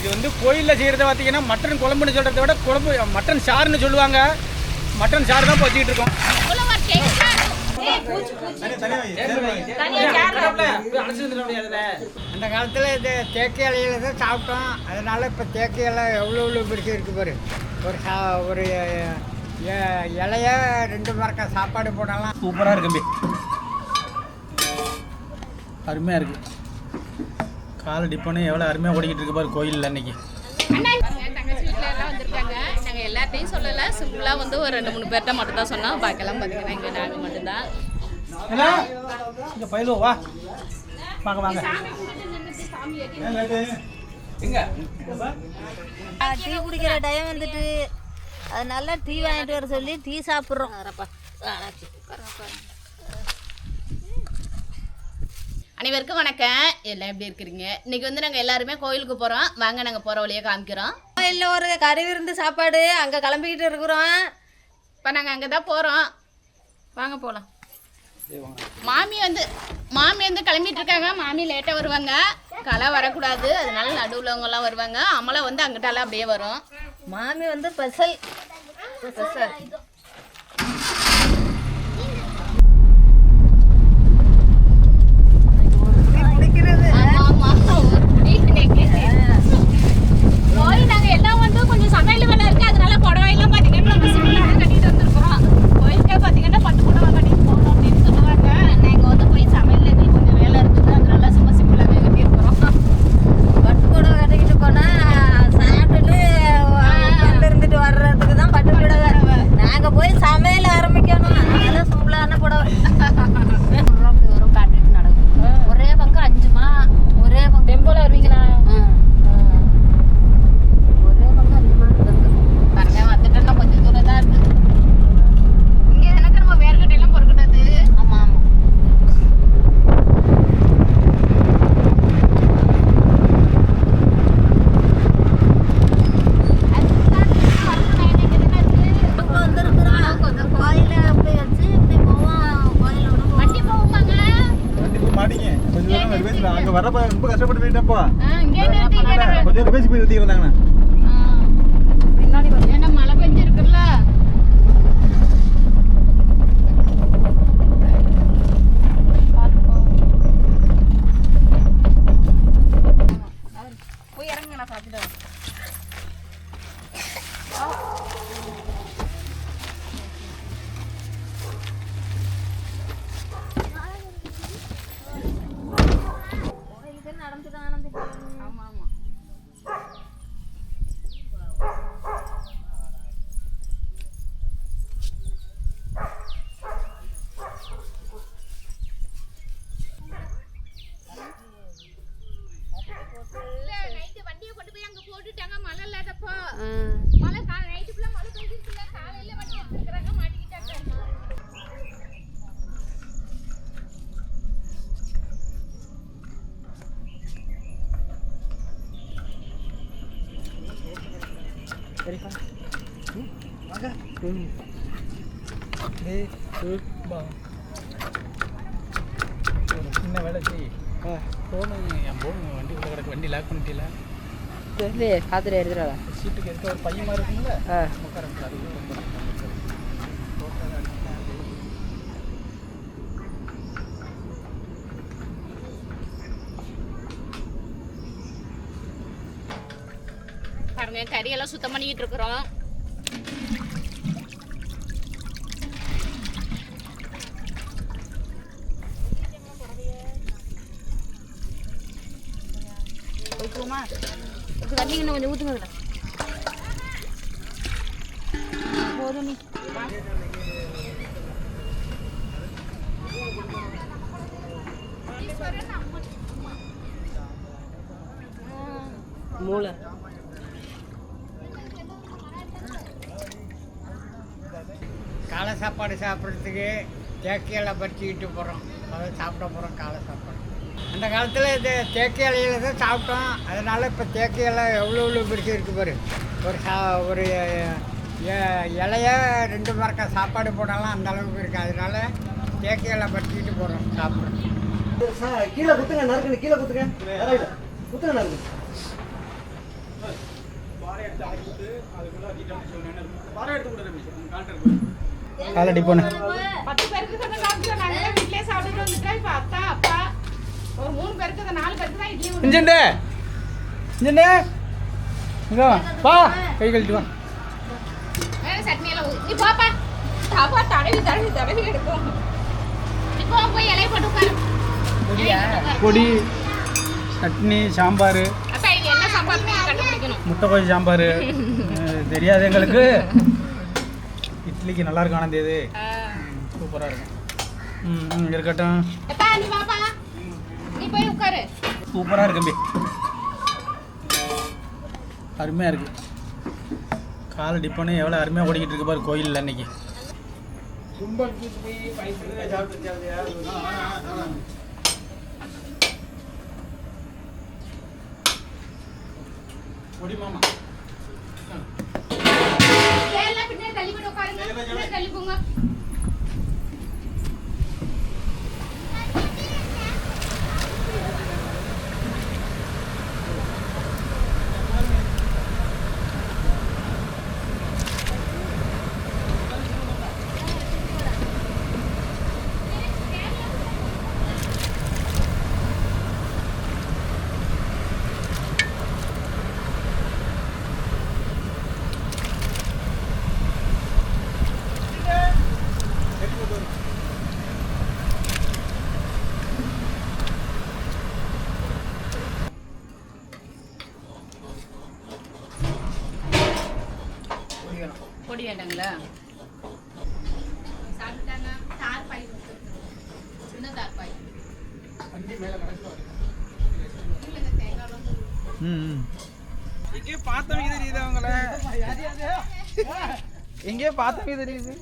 இது வந்து கோயிலில் செய்கிறத பார்த்தீங்கன்னா மட்டன் குழம்புன்னு சொல்கிறத விட குழம்பு மட்டன் சாறுன்னு சொல்லுவாங்க. மட்டன் சாறு தான் வச்சுக்கிட்டு இருக்கோம். அந்த காலத்தில் இது தேக்கு இலையில தான் சாப்பிட்டோம். அதனால இப்போ தேக்கு இலை எவ்வளோ எவ்வளோ பிடிச்சி இருக்கு பாரு. ஒரு சா ஒரு இலைய ரெண்டு மரக்கா சாப்பாடு போடலாம். சூப்பராக இருக்கு தம்பி. அருமையாக இருக்கு. காலை டிப்பனு எவ்வளோ அருமையாக ஓடிக்கிட்டு இருக்கு பாரு கோயிலில் அன்னைக்கு பாருங்க, தங்கச்சி வீட்டில் எல்லாம் வந்திருக்காங்க நாங்கள் எல்லாத்தையும் சொல்லலை சிம்பிளாக வந்து ஒரு ரெண்டு மூணு பேர்கிட்ட மட்டும் தான் சொன்னோம் பாக்கெல்லாம் பார்த்தீங்கன்னா இங்கே நாங்கள் மட்டும்தான் என்ன இங்கே பயிலோ வா. வாங்க வாங்க. டீ குடிக்கிற டைம் வந்துட்டு அதனால டீ வாங்கிட்டு வர சொல்லி டீ சாப்பிட்றோம். அனைவருக்கும் வணக்கம். எல்லாம் எப்படி இருக்கிறீங்க? இன்னைக்கு வந்து நாங்கள் எல்லாருமே கோயிலுக்கு போகிறோம் வாங்க நாங்கள் போகிற வழியாக காமிக்கிறோம். இல்லை ஒரு கறி விருந்து சாப்பாடு அங்கே கிளம்பிக்கிட்டு இருக்கிறோம். இப்போ நாங்கள் அங்கே தான் போகிறோம் வாங்க. போகலாம் மாமி வந்து மாமி வந்து கிளம்பிட்டு இருக்காங்க. மாமி லேட்டாக வருவாங்க. களை வரக்கூடாது. அதனால நடுவுலவங்கெல்லாம் வருவாங்க. அமலை வந்து அங்கிட்டால அப்படியே வரும். மாமி வந்து ஸ்பெஷல் ஸ்பெஷல் ஒரு சின்ன வேலை செய் ஃபோனு என் ஃபோன் வண்டிக்குள்ளே கிடக்கு வண்டி லாக் சொல்லி பார்த்துட்டு எடுத்துடா சீட்டுக்கு இருக்க ஒரு பையன் மாதிரி இருக்குங்களா உட்கார முடியாது அது பாருங்க கறியெல்லாம் சுத்தம் பண்ணிக்கிட்டு இருக்கிறோம். தண்ணி இன்னும் கொஞ்சம் ஊற்றுங்க போதும் மூளை. சாப்பாடு சாப்பிட்றதுக்கு தேக்கு இலை பறிச்சுக்கிட்டு போகிறோம் அதை சாப்பிட போகிறோம் காலை சாப்பாடு. அந்த காலத்தில் இது தேக்கு இலையில தான் சாப்பிட்டோம். அதனால இப்போ தேக்கு இலை எவ்வளோ எவ்வளோ பிடிச்சி இருக்கு பாரு. ஒரு சா ஒரு இலைய ரெண்டு மரக்கா சாப்பாடு போடலாம் அந்த அளவுக்கு இருக்குது அதனால தேக்கு இலை பறிச்சுக்கிட்டு போகிறோம் சாப்பிட்றோம். கீழே குத்துங்க நறுக்குங்க கீழே குத்துங்க. குத்துங்க நறுக்கு படம் எடுத்து கொடு ரமேஷ் கால்டர் காலை டிப்போன்னு பத்து பேருக்கு சொன்ன சாப்பிட்டு நாங்க தான் வீட்லயே சாப்பிட்டுட்டு வந்துட்டோம். இப்ப அத்தா அப்பா ஒரு மூணு பேருக்கு அந்த நாலு பேருக்கு தான் இட்லி இஞ்சண்டே இஞ்சண்டே இங்க வா. வா. கை கழிட்டு வா. வேற சட்னி எல்லாம் ஊத்தி- நீ பாப்பா. பாப்பா தடவி தடவி தடவி எடுக்கும். நீ போ போய் இலைய போட்டு உட்காரு. இலைய போட்டு உட்காரு. பொடி சட்னி சாம்பார். அப்பா இது என்ன சாப்பாடுன்னு நீங்க கண்டுபிடிக்கணும். முட்டை கோழி சாம்பார் தெரியாது எங்களுக்கு. இட்லிக்கு நல்லா இருக்கும் ஆனந்த் இது சூப்பராக இருக்கும் ம் ம் இருக்கட்டும். எப்பா நீ பாப்பா நீ போய் உட்காரு. சூப்பராக இருக்கு அருமையாக இருக்கு. காலை டிப்பனு எவ்வளோ அருமையாக ஓடிக்கிட்டு இருக்கு பாரு கோயிலில் அன்னைக்கு. பொடி மாமா. எல்லாம் பின்னாடி தள்ளி போட்டு உட்காருங்க பின்னாடி தள்ளி போங்க ம் எங்கேயோ பார்த்தவங்க தெரியுது அவங்கள எங்கேயோ பார்த்தவங்க தெரியுது.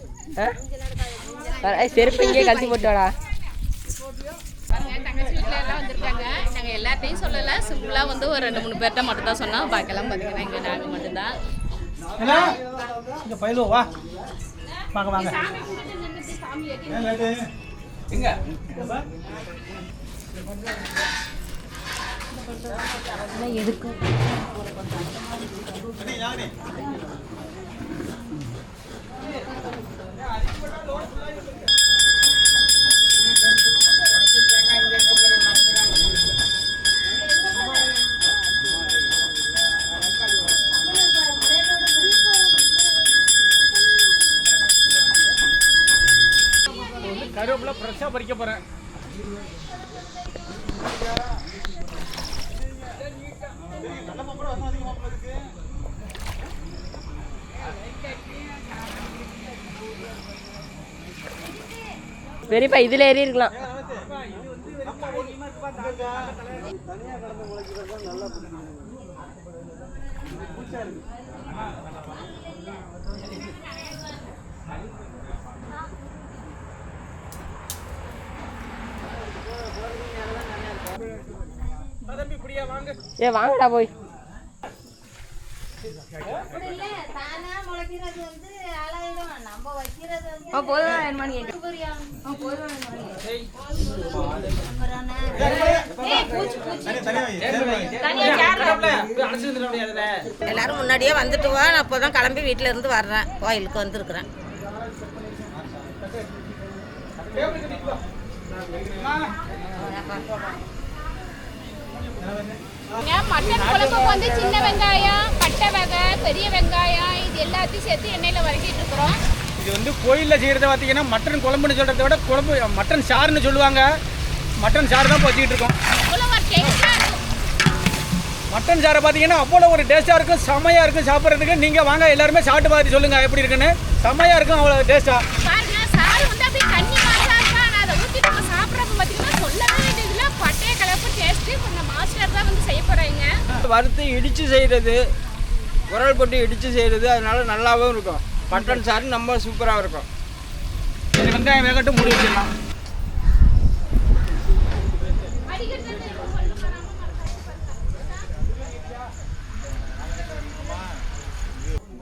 செருப்பு இங்கே கழட்டி போட்டு வாடா பாருங்க தங்கச்சி வீட்டில் எல்லாம் வந்திருக்காங்க. நாங்கள் எல்லாத்தையும் சொல்லலை. சிம்பிளாக வந்து ஒரு ரெண்டு மூணு பேர்கிட்ட மட்டும் தான் சொன்னோம். பாக்கெல்லாம் பார்த்தீங்கன்னா இங்கே நாங்கள் மட்டும்தான். இங்க பயிலோ வா. வாங்க வாங்க. சாமி கும்பிட்டு நின்னுட்டு சாமி ஃப்ரெஷ்ஷாக பறிக்க போகிறேன் பெரியப்பா இதுல ஏறி இருக்கலாம். ஏ வாங்கடா போய். போதும் வேணுமான்னு புரியும் எல்லாரும் முன்னாடியே வந்துட்டு வா நான் இப்போ தான் கிளம்பி வீட்டில் இருந்து வர்றேன். கோயிலுக்கு வந்திருக்கிறேன். மட்டன் குழம்புக்கு வந்து சின்ன வெங்காயம் பட்டை வகை பெரிய வெங்காயம் இது எல்லாத்தையும் சேர்த்து எண்ணெயில் வதக்கிட்டு இருக்கிறோம். இது வந்து கோயிலில் செய்கிறத பார்த்தீங்கன்னா மட்டன் குழம்புன்னு சொல்கிறத விட குழம்பு மட்டன் சாறுன்னு சொல்லுவாங்க. மட்டன் சாறு தான் வச்சுக்கிட்டு இருக்கோம். மட்டன் சாரை பார்த்தீங்கன்னா அவ்வளோ ஒரு டேஸ்ட்டாக இருக்கும் செமையாக இருக்கும் சாப்பிட்றதுக்கு. நீங்கள் வாங்க எல்லாருமே சாப்பிட்டு பார்த்து சொல்லுங்கள் எப்படி இருக்குன்னு. செமையாக இருக்கும் அவ்வளோ டேஸ்ட்டாக வறுத்து இடித்து செய்கிறது உரல் போட்டு இடித்து செய்கிறது அதனால நல்லாவும் இருக்கும். மட்டன் சாறு நம்ம சூப்பராக இருக்கும். இது வெங்காயம் வேகட்டும் மூடி வச்சிடலாம்.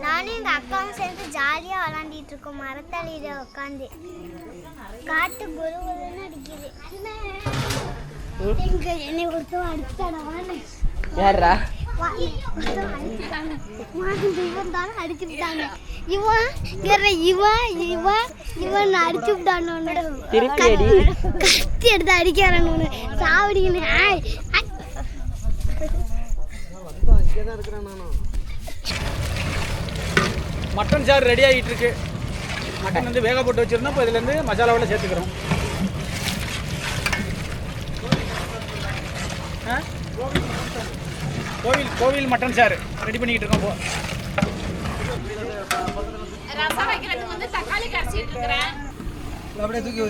நானும் எங்கள் அக்காவும் சேர்ந்து ஜாலியாக விளாண்டிட்டு இருக்கோம். மரத்தடியில் உட்காந்து காட்டு குரு அடிக்குது. எங்க என்னை ஒருத்தவன் அடிச்சாடான்னு யாரா இவன் தானே அடிச்சு விட்டாங்க இவன் வேற இவன் இவன் இவன் அடிச்சு விட்டானு திருப்பி அடி. கத்தி எடுத்து அடிக்கிறானு சாவடிக்கணும் மட்டன் சாறு ரெடி ஆகிட்டு இருக்கு மட்டன் வந்து வேக போட்டு வச்சிருந்தோம் இப்போ இதுலேருந்து மசாலாவோட சேர்த்துக்கிறோம் ஆ? கோவில் கோவில் மட்டன் சாறு. ரெடி பண்ணிக்கிட்டு இருக்கோம் இப்போ ரசம் வைக்கிறதுக்கு வந்து தக்காளி கரைச்சிட்டு இருக்கிறேன். அப்படியே தூக்கி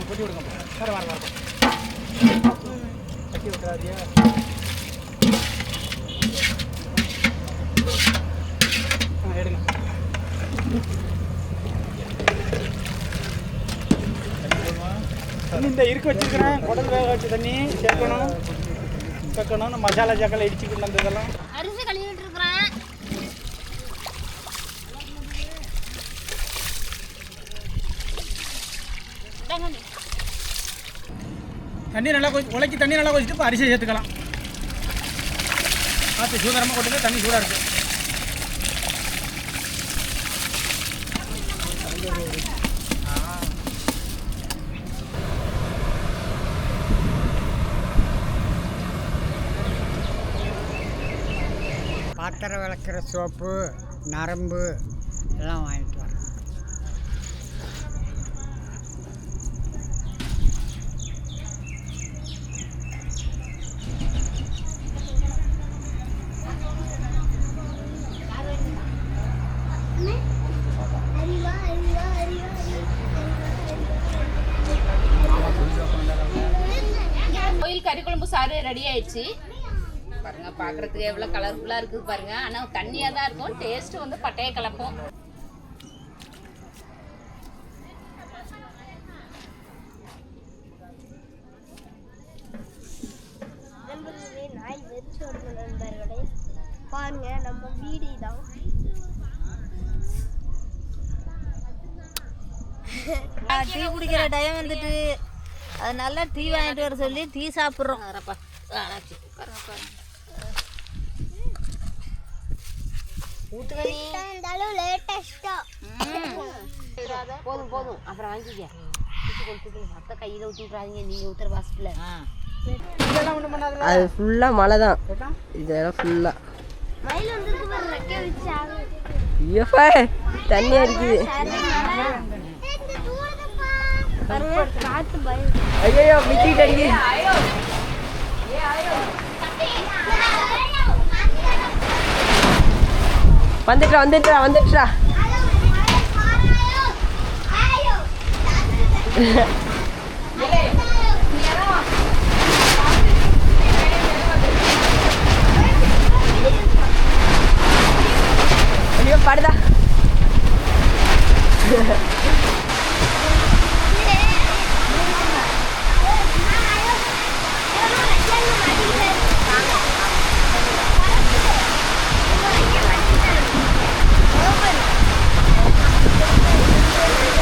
கொட்டி விடுங்க வர வர வர கட்டி விட்டுறாதியா ஆ எடுங்க தண்ணி இந்த இருக்க வச்சிருக்கிறேன். குடல் வேக வச்ச தண்ணி சேர்க்கணும். சேர்க்கணும். மசாலா ஜாக்கெல்லாம் இடிச்சுக்கிட்டு வந்ததெல்லாம். அரிசி கழுவிட்டு இருக்கிறேன். தண்ணி. நல்லா கொதி உலைக்கு தண்ணி நல்லா கொதிச்சுட்டு இப்போ அரிசி சேர்த்துக்கலாம். பார்த்து சூதரமாக கொட்டுங்க தண்ணி சூடாக இருக்கு. பாத்திரம் விளக்குற சோப்பு நரம்பு எல்லாம் வாங்கிட்டு வரேன். கோயில் கறி குழம்பு சாறு ரெடி ஆயிடுச்சு. பாருங்க பார்க்கறதுக்கு எவ்வளோ கலர்ஃபுல்லாக இருக்குது பாருங்க. ஆனால் தண்ணியாக தான் இருக்கும். டேஸ்ட் வந்து பட்டையை கலப்போம் நண்பர்களே பாருங்க நம்ம வீடு தான் டீ குடிக்கிற டைம் வந்துட்டு. அதனால டீ வாங்கிட்டு வர சொல்லி டீ சாப்பிட்றோம். இருந்தாலும் லேட்டஸ்டா போதும் போதும். அப்புறம் வாங்கிக்க. அத்தை கையில் ஊற்றி விட்றாதீங்க நீங்கள் ஊற்றுற வாசத்தில் அது ஃபுல்லாக மழை தான். இதெல்லாம்? ஃபுல்லாக ஐயோப்பா தண்ணி அடிக்குது. ஐயோ மிச்சிட்டு அடிக்குது. வந்துட்டா வந்துட்டா வந்துட்டா